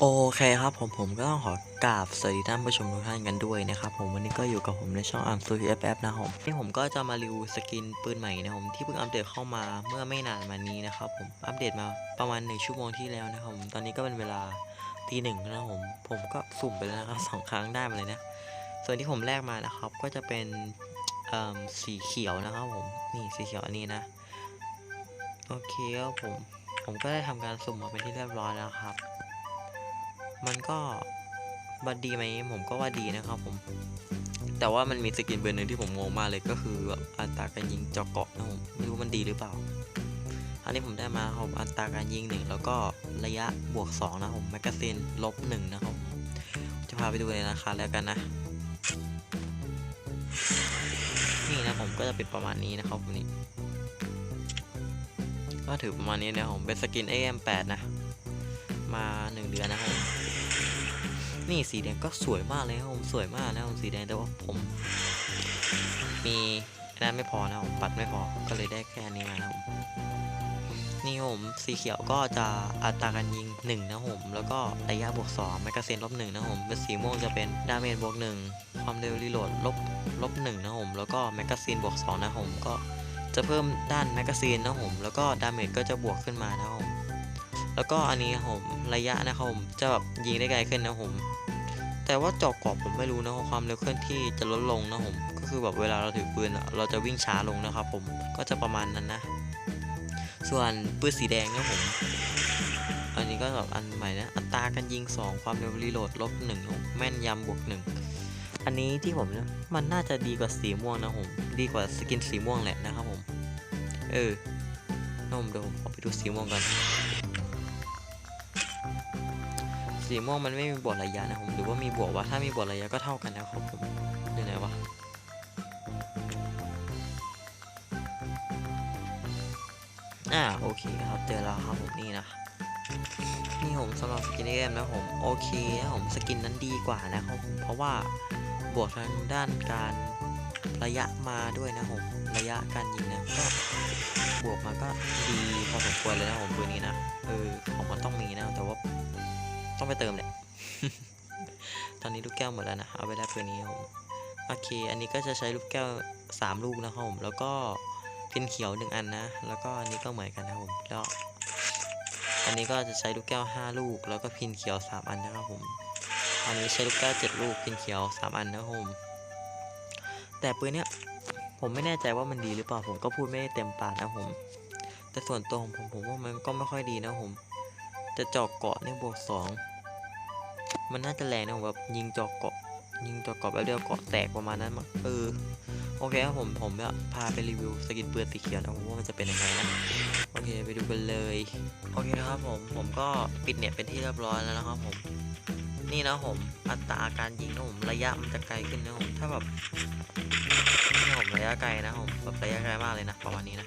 โอเคครับผมผมก็ต้องขอกราบสวัสดีท่านผู้ชมทุกท่านกันด้วยนะครับผมวันนี้ก็อยู่กับผมในช่องอาร์มซูเอฟเอฟนะผมนี่ผมก็จะมารีวิวสกินปืนใหม่นะครับผมที่เพิ่งอัปเดตเข้ามาเมื่อไม่นานมานี้นะครับผมอัปเดตมาประมาณหนึ่งชั่วโมงที่แล้วนะครับผมตอนนี้ก็เป็นเวลาตีหนึ่งนะครับผมผมก็สุ่มไปแล้วนะครับสองครั้งได้มาเลยนะส่วนที่ผมแลกมานะครับก็จะเป็นสีเขียวนะครับผมนี่สีเขียวอันนี้นะโอเคครับผมผมก็ได้ทำการสุ่มมาเป็นที่เรียบร้อยแล้วครับ มันก็บัดดีไหมผมก็ว่าดีนะครับผม แต่ว่ามันมีสกินเบอร์หนึ่งที่ผมงงมากเลยก็คือแบบอัตราการยิงเจาะเกาะนะผมไม่รู้มันดีหรือเปล่า อันนี้ผมได้มาครับอัตราการยิงหนึ่งแล้วก็ระยะบวก2นะผมแมกกาซีนลบหนึ่งนะครับจะพาไปดูเลยนะคะแล้วกันนะนี่นะผมก็จะเป็นประมาณนี้นะครับผมนี่ก็ถือประมาณนี้นะผมเป็นสกิน AM8 นะ มาหนึ่งเดือนนะครับ นี่สีแดงก็สวยมากเลยครับผมสวยมากนะครับผมสีแดงแต่ว่าผม มีนั้นไม่พอนะผมปัดไม่พอก็เลยได้แค่นี้มานะผมนี่ผมสีเขียวก็จะอัตราการยิง1นะผมแล้วก็ระยะบวก2แมกกาซีนลบ1นะครับผมเป็นสีม่วงจะเป็นดาเมจบวก1ความเร็วรีโหลดลบลบ1นะครับผมแล้วก็แมกกาซีนบวก2นะผมก็จะเพิ่มด้านแมกกาซีนนะผมแล้วก็ดาเมจก็จะบวกขึ้นมานะผม แล้วก็อันนี้ผมระยะนะครับผมจะแบบยิงได้ไกลขึ้นนะผม แต่ว่าจาะกรอบผมไม่รู้นะความเร็วเคลื่อนที่จะลดลงนะผมก็คือแบบเวลาเราถือปืนเราจะวิ่งช้าลงนะครับผมก็จะประมาณนั้นนะ ส่วนปืนสีแดงนะผมอันนี้ก็แบบอันใหม่นะอัตราการยิง 2 ความเร็วรีโหลดลบ1ครับแม่นยำบวก1อันนี้ที่ผมนะมันน่าจะดีกว่าสีม่วงนะผมดีกว่าสกินสีม่วงแหละนะครับผมเออนะผมเดี๋ยวผมขอไปดูสีม่วงกัน สีม่วงมันไม่มีบวกระยะนะผมหรือว่ามีบวกวะถ้ามีบวกระยะก็เท่ากันนะครับผมอยู่ไหนวะอ่าโอเคครับเจอแล้วครับผมนี่นะนี่ผมสำหรับสกินเกมนะผมโอเคนะผมสกินนั้นดีกว่านะครับผมเพราะว่าบวกทางด้านการระยะมาด้วยนะผมระยะการยิงนะก็บวกมาก็ดีพอสมควรเลยนะผมปืนนี้นะเออของมันต้องมีนะแต่ว่า ต้องไปเติมแหละ ตอนนี้ลูกแก้วหมดแล้วนะ เอาไปแล้วปืนนี้ผมโอเค อันนี้ก็จะใช้ลูกแก้ว 3 ลูกนะครับผม แล้วก็พินเขียว 1 อันนะ แล้วก็อันนี้ก็เหมือนกันนะครับผมแล้วอันนี้ก็จะใช้ลูกแก้ว 5 ลูก แล้วก็พินเขียว 3 อันนะครับผม อันนี้ใช้ลูกแก้ว 7 ลูก พินเขียว 3 อันนะครับผม แต่ปืนเนี้ยผมไม่แน่ใจว่ามันดีหรือเปล่า ผมก็พูดไม่ได้เต็มปากนะครับผม แต่ส่วนตัวของผมผมว่ามันก็ไม่ค่อยดีนะครับผม จะเจาะเกาะเนี่ยบวกสองมันน่าจะแรงนะผมแบบยิงเจาะเกาะ ยิงเจาะเกาะแบบเดียวเกาะแตกประมาณนั้นมั้งเออโอเคครับผมผมจะพาไปรีวิวสกินปืนสีเขียวนะว่ามันจะเป็นยังไงนะโอเคไปดูกันเลยโอเคครับผมผมก็ปิดเน็ตเป็นที่เรียบร้อยแล้วนะครับผมนี่นะผมอัตราการยิงนะผมระยะมันจะไกลขึ้นนะผมถ้าแบบนี่ผมระยะไกลนะผมแบบระยะไกลมากเลยนะประมาณนี้นะ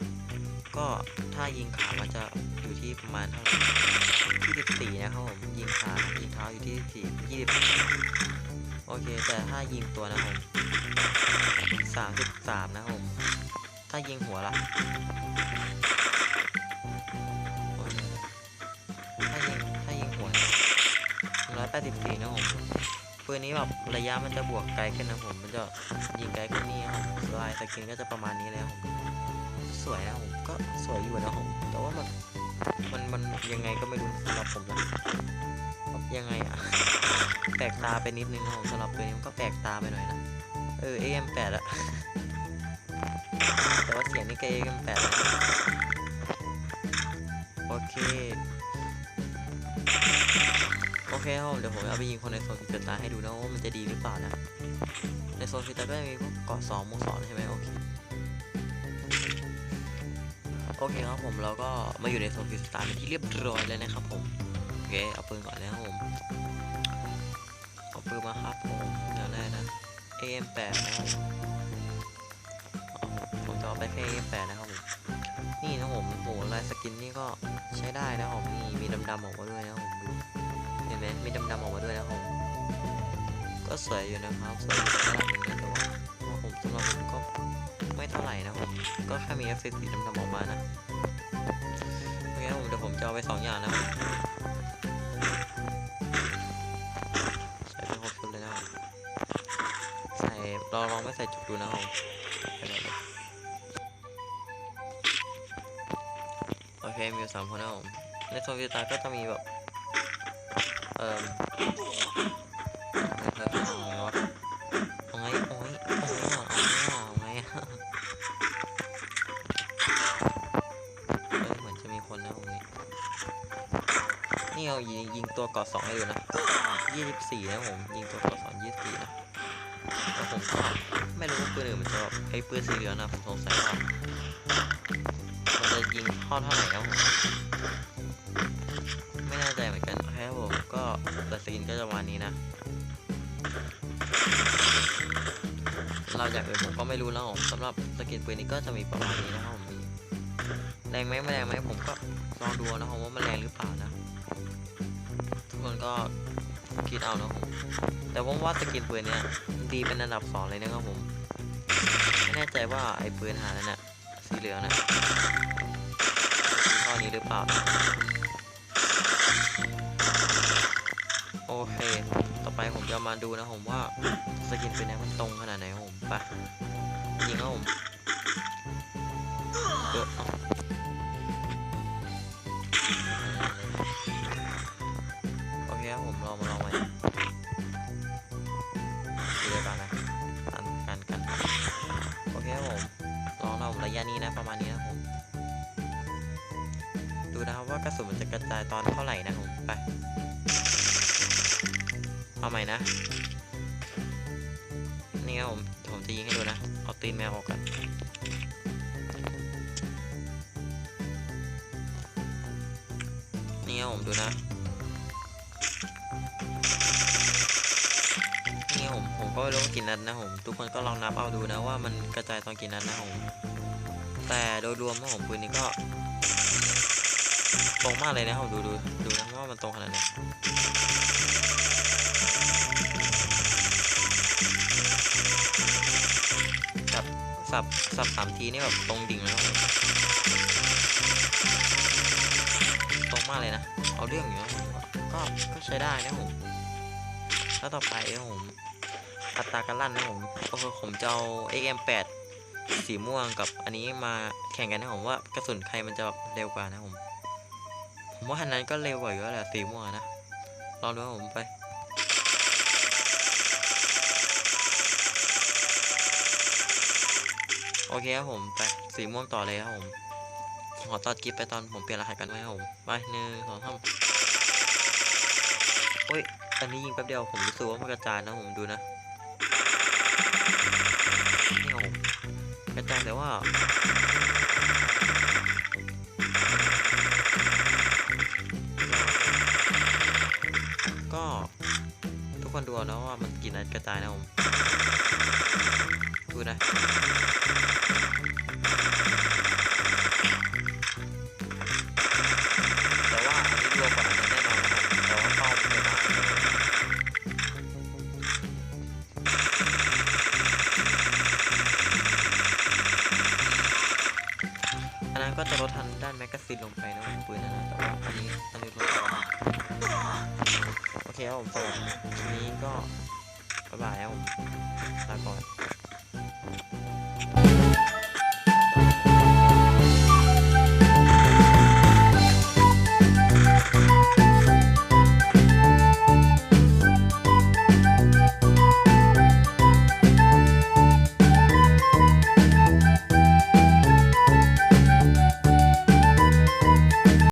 ก็ถ้ายิงขามันจะอยู่ที่ประมาณเท่าไหร่ที่สิบสี่นะครับผม ยิงขายิงเท้าอยู่ที่สี่ยี่สิบโอเค แต่ถ้ายิงตัวนะผมสามสิบสามนะครับผม ถ้ายิงหัวละถ้ายิงถ้ายิงหัวร้อยแปดสิบสี่นะครับผมปืนนี้แบบระยะมันจะบวกไกลขึ้นนะผม มันจะยิงไกลขึ้นนี่ครับลายสกินก็จะประมาณนี้แล้วผม สวยนะผมก็สวยอยู่นะผมแต่ว่ามันมันมันยังไงก็ไม่รู้สำหรับผมนะยังไงอะแปลกตาไปนิดนึงนะผมสำหรับตัวนี้มันก็แปลกตาไปหน่อยนะเออ AM8 อะแต่ว่าเสียงนี่ก็ AM8 นะโอเคโอเคครับเดี๋ยวผมเอาไปยิงคนในโซนฟิตาให้ดูนะว่ามันจะดีหรือเปล่านะ ในโซนฟิตาก็จะมีพวกเกาะสองโมงสองใช่ไหมโอเค โอเคครับผมเราก็มาอยู่ในโซนฟิสตาร์เป็นที่เรียบร้อยแล้วนะครับผมโอเคเอาปืนก่อนนะครับผมเอาปืนมาครับผมอย่างแรกนะ AM8 นะครับผมจะเอาไปแค่ AM8 นะครับผมนี่นะผมโหลายสกินนี่ก็ใช้ได้นะผมนี่มีดำๆออกมาด้วยนะผมดูเห็นไหมมีดำๆออกมาด้วยนะผมก็สวยอยู่นะครับสวยอยู่ระดับนึงนะแต่ว่าว่าผมสำหรับผมก็ ไม่เท่าไหร่นะผมก็แค่มีเอฟซีสีดำๆออกมานะไม่งั้นผมเดี๋ยวผมจะเอาไปสองอย่างนะใส่เปหกชุดเลยนะใส่ลององไม่ใส่จุกดูนะผมโอเคมีสามคนนะผมในโซนวิตาก็จะมีแบบเอ่อ นี่เอายิงยิงตัวเกาะสองให้ดูนะยี่สิบสี่นะผมยิงตัวเกาะสองยี่สิบสี่นะแล้วผมก็ไม่รู้ว่าปืนอื่นมันจะไอ้ปืนสีเหลืองนะผมสงสัยว่ามันจะยิงเข้อเท่าไหร่นะผมไม่แน่ใจเหมือนกันโอเคครับผมก็แต่สกินก็จะประมานี้นะ เราจากเอื่นผมก็ไม่รู้แล้วผมสำหรับสกินปืนนี้ก็จะมีประมาณนี้นะครับผมมีแรงไหมไม่แรงไหมผมก็ลองดูนะครับว่ามันแรงหรือเปล่านะ คนก็คิดเอานะผมแต่ว่าว่าสกินปืนเนี้ยดีเป็นอันดับสองเลยนะครับผมไม่แน่ใจว่าไอ้ปืนหานั่นน่ะสีเหลืองน่ะยี่ห้อนี้หรือเปล่า โอเค ต่อไปผมจะมาดูนะผมว่าสกินปืนเนี้ยมันตรงขนาดไหนครับผมไปยิงครับผม ราระยะนี้นะประมาณนี้นะผม ดูนะครับว่ากระสุนมันจะกระจายตอนเท่าไหร่นะผมไป เอาใหม่นะ นี่ครับผมผมจะยิงให้ดูนะ เอาตีนแมวออกกันนี่ครับผมดูนะนี่ผมผมก็ไม่รู้ว่ากี่นัดนะผม ทุกคนก็ลองนับเอาดูนะว่ามันกระจายตอนกี่นัดนะผม แต่โดยรวมนะผมปืนนี้ก็ ตรงมากเลยนะครับผมดูดูดูนะว่ามันตรงขนาดไหนแบบสับสับสามทีนี่แบบตรงดิ่งแล้วตรงมากเลยนะ เอาเรื่องอยู่นะก็ก็ใช้ได้นะผมแล้วต่อไปนะผมอัตราการลั่นนะผมก็คือผมจะเอา XM8 สีม่วงกับอันนี้มาแข่งกันนะผมว่ากระสุนใครมันจะแบบเร็วกว่านะผมผมว่าอันนั้นก็เร็วกว่าอยู่แล้วแหละสีม่วงนะลองดูผมไปโอเคครับผมไปสีม่วงต่อเลยครับผมขอตัดคลิปไปตอนผมเปลี่ยนรหัสกันไว้ครับผมไปหนึ่งสองสามโอ้ยอันนี้ยิงแป๊บเดียวผมรู้สึกว่ามันกระจายนะผมดูนะ ไม่เอากระจายแต่ว่าก็ทุกคนดูนะว่ามันกี่นัดกระจายนะผมดูนะ นนั้นก็จะลดทันด้านแมกกาซีนลงไปนะปืนนะนะแต่ว่าอันนี้อันนี้ลดทันโอเคครับผมสำหรับวันนี้ก็บ๊ายบายครับผมลาก่อน